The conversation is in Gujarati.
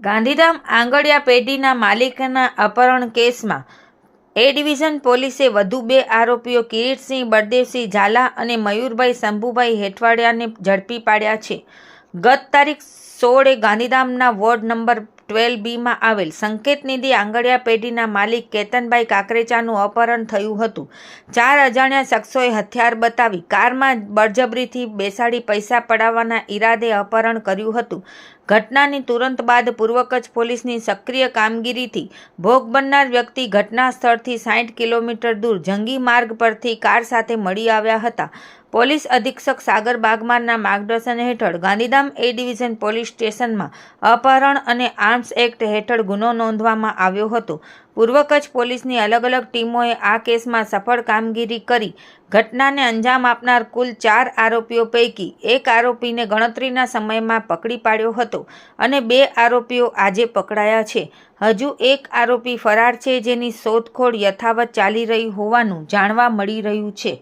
ગાંધીધામ આંગડિયા પેઢીના માલિકના અપહરણ કેસમાં એ ડિવિઝન પોલીસે વધુ બે આરોપીઓ કિરીટસિંહ બળદેવસિંહ ઝાલા અને મયુરભાઈ શંભુભાઈ હેઠવાડિયાને ઝડપી પાડ્યા છે. ગત તારીખ સોળે ગાંધીધામના વોર્ડ નંબર ટ્વેલ્વ બીમાં આવેલ સંકેત નિધિ આંગળિયા પેઢીના માલિક કેતનભાઈ કાકરેચાનું અપહરણ થયું હતું. ચાર અજાણ્યા શખ્સોએ હથિયાર બતાવી કારમાં બળજબરીથી બેસાડી પૈસા પડાવવાના ઈરાદે અપહરણ કર્યું હતું. ઘટનાની તુરંત બાદ પૂર્વ કચ્છ પોલીસની સક્રિય કામગીરીથી ભોગ બનનાર વ્યક્તિ ઘટના સ્થળથી સાઠ કિલોમીટર દૂર જંગી માર્ગ પરથી કાર સાથે મળી આવ્યા હતા. પોલીસ અધિક્ષક સાગર બાગમારના માર્ગદર્શન હેઠળ ગાંધીધામ એ ડિવિઝન પોલીસ સ્ટેશનમાં અપહરણ અને આર્મ્સ એક્ટ હેઠળ ગુનો નોંધવામાં આવ્યો હતો. પૂર્વ કચ્છ પોલીસની અલગ અલગ ટીમોએ આ કેસમાં સફળ કામગીરી કરી. ઘટનાને અંજામ આપનાર કુલ ચાર આરોપીઓ પૈકી એક આરોપીને ગણતરીના સમયમાં પકડી પાડ્યો હતો અને બે આરોપીઓ આજે પકડાયા છે. હજુ એક આરોપી ફરાર છે જેની શોધખોળ યથાવત ચાલી રહી હોવાનું જાણવા મળી રહ્યું છે.